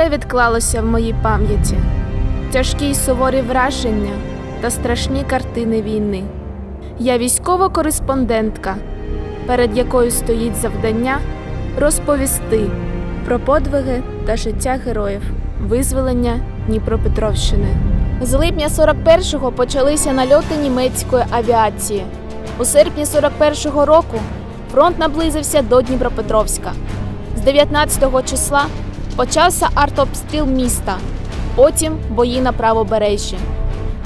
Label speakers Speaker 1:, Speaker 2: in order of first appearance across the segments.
Speaker 1: Все відклалося в моїй пам'яті, тяжкі й суворі враження та страшні картини війни. Я військова кореспондентка, перед якою стоїть завдання розповісти про подвиги та життя героїв визволення Дніпропетровщини. З липня 41-го почалися нальоти німецької авіації. У серпні 41-го року фронт наблизився до Дніпропетровська. З 19-го числа почався артобстріл міста, потім бої на правобережжі.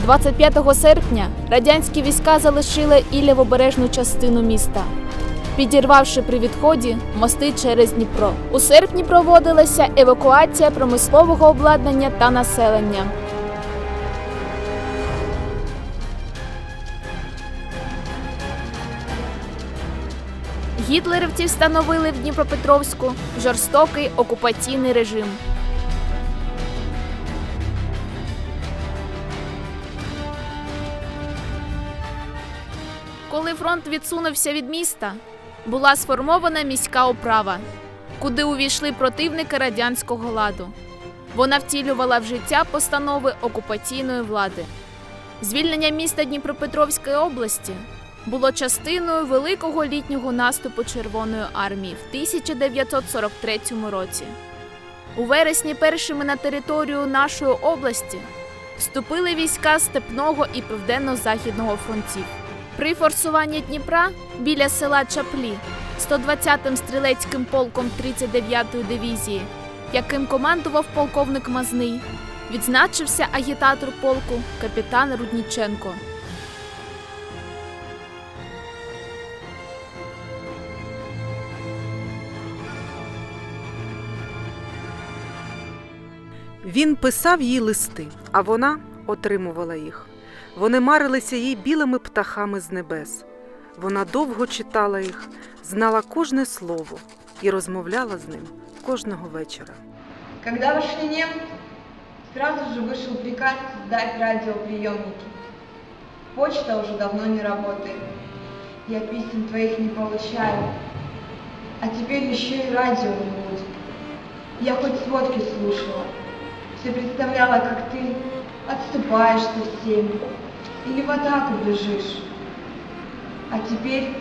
Speaker 1: 25 серпня радянські війська залишили і лівобережну частину міста, підірвавши при відході мости через Дніпро. У серпні проводилася евакуація промислового обладнання та населення. Гітлерівці встановили в Дніпропетровську жорстокий окупаційний режим. Коли фронт відсунувся від міста, була сформована міська управа, куди увійшли противники радянського ладу. Вона втілювала в життя постанови окупаційної влади. Звільнення міста Дніпропетровської області було частиною великого літнього наступу Червоної армії в 1943 році. У вересні першими на територію нашої області вступили війська Степного і Південно-Західного фронтів. При форсуванні Дніпра біля села Чаплі 120-м стрілецьким полком 39-ї дивізії, яким командував полковник Мазний, відзначився агітатор полку капітан Рудніченко.
Speaker 2: Він писав їй листи, а вона отримувала їх. Вони марилися їй білими птахами з небес. Вона довго читала їх, знала кожне слово і розмовляла з ним кожного вечора.
Speaker 3: Когда вошли немцы, сразу же вышел приказ сдать радиоприемники. Почта уже давно не работает. Я писем твоих не получаю. А теперь еще и радио не будет. Я хоть сводки слушала. Все представляла, как ты отступаешь со всеми. Или в атаку бежишь. А теперь...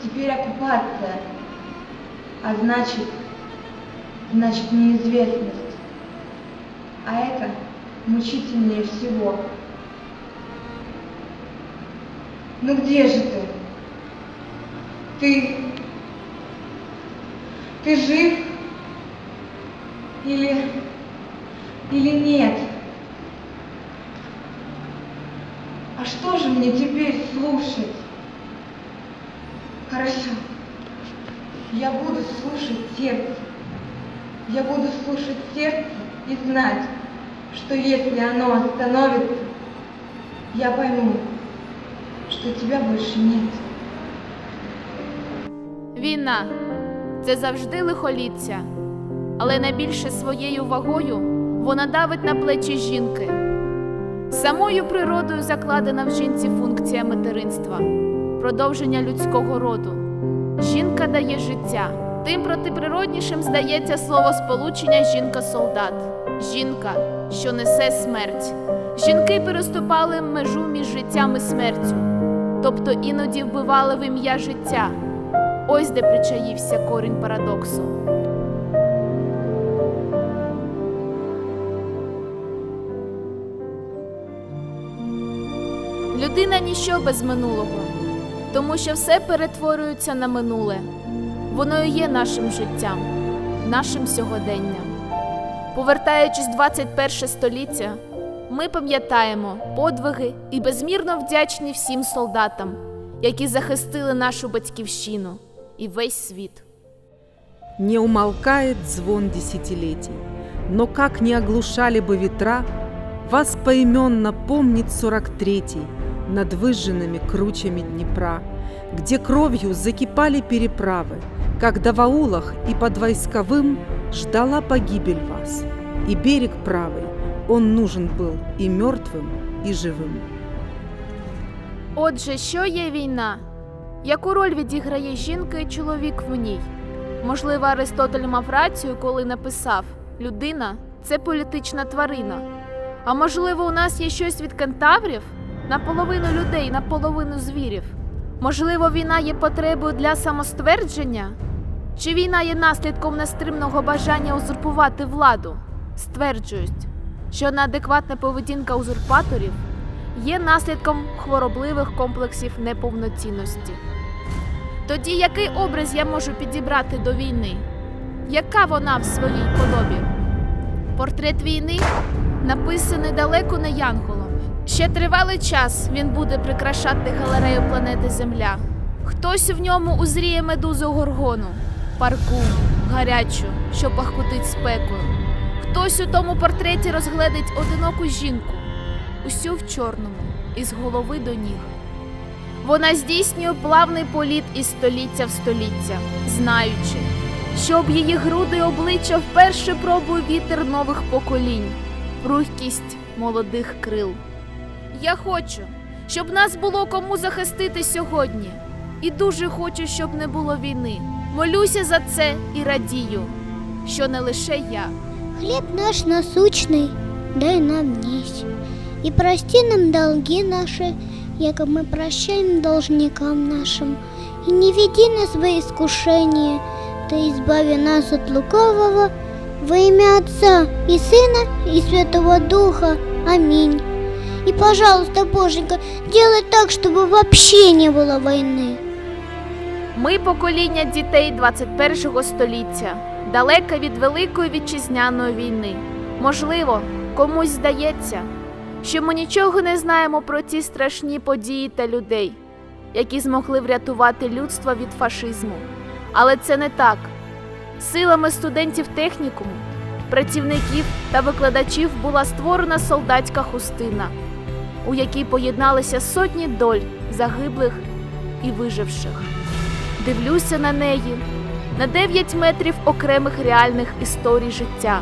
Speaker 3: Теперь оккупация. А значит, значит неизвестность. А это мучительнее всего. Ну где же ты? Ты... Ты жив? Или... Или нет? А что же мне теперь слушать? Хорошо. Я буду слушать сердце. Я буду слушать сердце и знать, что если оно остановится, я пойму, что тебя больше нет.
Speaker 1: Війна це завжди лихоліття, але найбільше своєю вагою вона давить на плечі жінки. Самою природою закладена в жінці функція материнства, продовження людського роду. Жінка дає життя. Тим протиприроднішим здається слово сполучення жінка-солдат, жінка, що несе смерть. Жінки переступали межу між життям і смертю, тобто іноді вбивали в ім'я життя. Ось де причаївся корінь парадоксу. Людина ніщо без минулого, тому що все перетворюється на минуле. Воно і є нашим життям, нашим сьогоденням. Повертаючись в 21 століття, ми пам'ятаємо подвиги і безмірно вдячні всім солдатам, які захистили нашу батьківщину і весь світ.
Speaker 2: Не умолкает звон десятилетий, но как не оглушали бы ветра, вас поименно помнит сорок третий над выжженными кручами Днепра, где кровью закипали переправы, когда в аулах и под войсковым ждала погибель вас. И берег правый, он нужен был и мертвым, и живым.
Speaker 1: Отже, що є війна? Яку роль відіграє жінка і чоловік в ній? Можливо, Аристотель мав рацію, коли написав: людина це політична тварина. А можливо, у нас є щось від кентаврів? Наполовину людей, наполовину звірів. Можливо, війна є потребою для самоствердження? Чи війна є наслідком нестримного бажання узурпувати владу? Стверджують, що неадекватна поведінка узурпаторів є наслідком хворобливих комплексів неповноцінності. Тоді який образ я можу підібрати до війни? Яка вона в своїй подобі? Портрет війни написаний далеко не янголом. Ще тривалий час він буде прикрашати галерею планети Земля. Хтось в ньому узріє медузу горгону, парку, гарячу, що пахкутить спекою. Хтось у тому портреті розгледить одиноку жінку, усю в чорному, із голови до ніг. Вона здійснює плавний політ із століття в століття, знаючи, що об її груди й обличчя вперше пробує вітер нових поколінь, прухкість молодих крил. Я хочу, щоб нас було кому захистити сьогодні, і дуже хочу, щоб не було війни. Молюся за це і радію, що не лише я.
Speaker 4: Хлеб наш насущный, дай нам днесь. И прости нам долги наши, яко мы прощаем должникам нашим. И не веди нас во искушение, Ты избави нас от лукавого, во имя Отца и Сына и Святого Духа. Аминь. И, пожалуйста, Боженька, делай так, чтобы вообще не было войны.
Speaker 1: Ми покоління дітей 21 століття, далеке від великої вітчизняної війни. Можливо, комусь здається, що ми нічого не знаємо про ті страшні події та людей, які змогли врятувати людство від фашизму. Але це не так. Силами студентів технікуму, працівників та викладачів була створена солдатська хустина, у якій поєдналися сотні доль загиблих і виживших. Дивлюся на неї, на 9 метрів окремих реальних історій життя.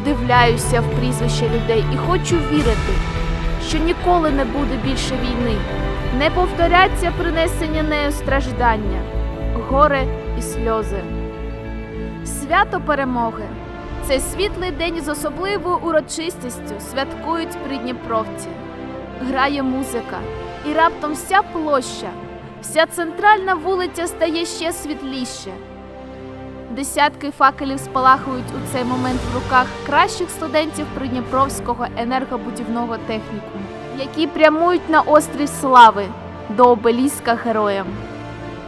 Speaker 1: Вдивляюся в прізвища людей і хочу вірити, що ніколи не буде більше війни, не повторяться принесення нею страждання, горе і сльози. Свято перемоги цей світлий день з особливою урочистістю святкують придніпровці. Грає музика, і раптом вся площа, вся центральна вулиця стає ще світліше. Десятки факелів спалахують у цей момент в руках кращих студентів Придніпровського енергобудівного технікуму, які прямують на острів Слави до обеліска героям.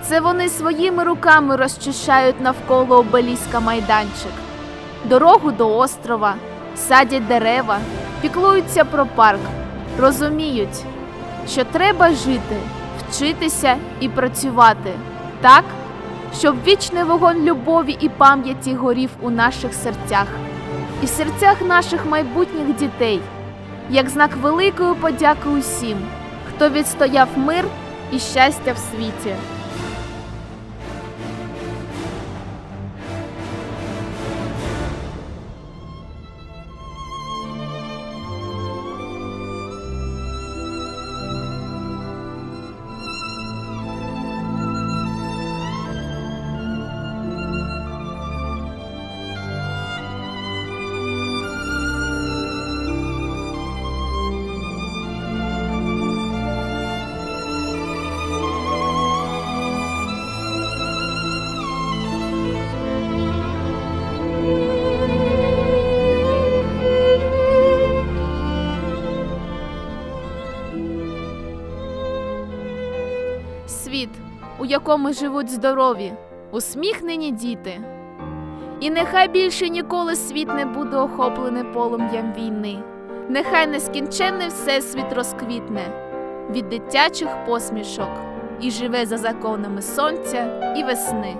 Speaker 1: Це вони своїми руками розчищають навколо обеліска майданчик, дорогу до острова, садять дерева, піклуються про парк, розуміють, що треба жити, вчитися і працювати так, щоб вічний вогонь любові і пам'яті горів у наших серцях і в серцях наших майбутніх дітей, як знак великої подяки усім, хто відстояв мир і щастя в світі. Якому живуть здорові, усміхнені діти. І нехай більше ніколи світ не буде охоплений полум'ям війни. Нехай нескінченний всесвіт розквітне від дитячих посмішок і живе за законами сонця і весни.